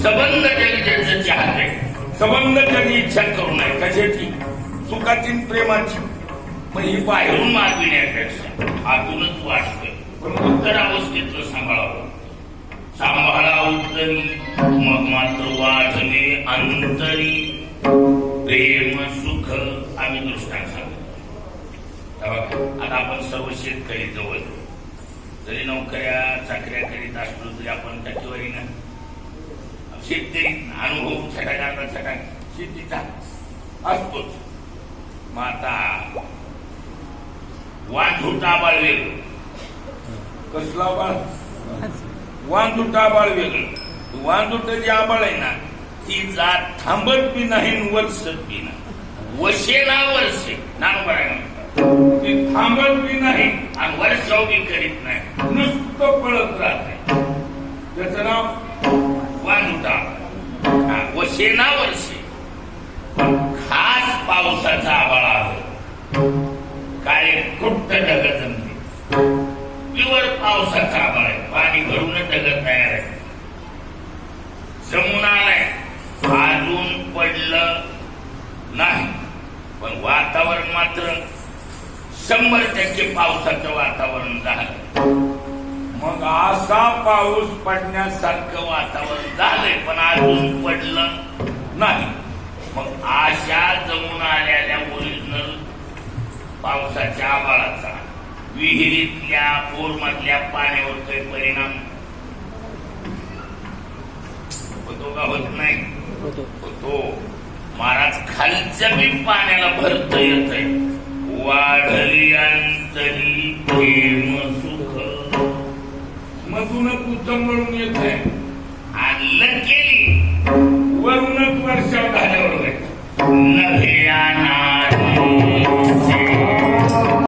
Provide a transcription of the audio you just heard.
संबंध जग ज्याचं चाहते संबंध जग इच्छा करू नये कशाची? सुखाची प्रेमाची. पण ही बाहेरून मागविण्यापेक्षा आतूनच वाटतं. पण उत्तर अवस्थेतलं सांभाळावं. सांभाळा उत्तरी मग मात्र वाढणे अंतरी. प्रेम सुख आम्ही दृष्टांत. सांगतो आता आपण सर्व शेतकरी जवळ. जरी नोकऱ्या चाकऱ्या करीत सिद्धी अनुभव छटाकाचा छटाक सिद्धीचा असतोच. माता आता वांझुटा बाळ वेगळं. कसला बाळ? वांझुटा बाळ वेगळं. वांझुट जी आबाळ आहे ना ती जात थांबत बी नाही आणि वरसत बी नाही. वशेला वर्षे नानोबाळा म्हणतात. ती थांबत बी नाही आणि वर्षाव बी करीत नाही. नुसतं पळत राहते. त्याचं नाव वर्षे पण खास पावसाचा आबाळ आहे. काय कुट्ट ढग जमली प्युअर पावसाचा आबाळ आहे. पाणी भरून ढग तयार आहे. जमून अजून पडलं नाही. पण वातावरण मात्र शंभर टक्के पावसाचं वातावरण झालं. मग असा पाऊस पडण्यासारखं वातावरण झालंय पण अजून पडलं नाही. मग अशा जमून आलेल्या ओरिजिनल पावसाच्या आबाळाचा विहिरीतल्या बोरमधल्या पाण्यावर काही परिणाम होतो का होत नाही? होतो. महाराज खालच्या बी पाण्याला भरत येत आहे वाढली अंतरी मधूनच म्हणून येत आहे आणलं केली वरूनच वर्षाव झाल्यावर नव्हे आणा.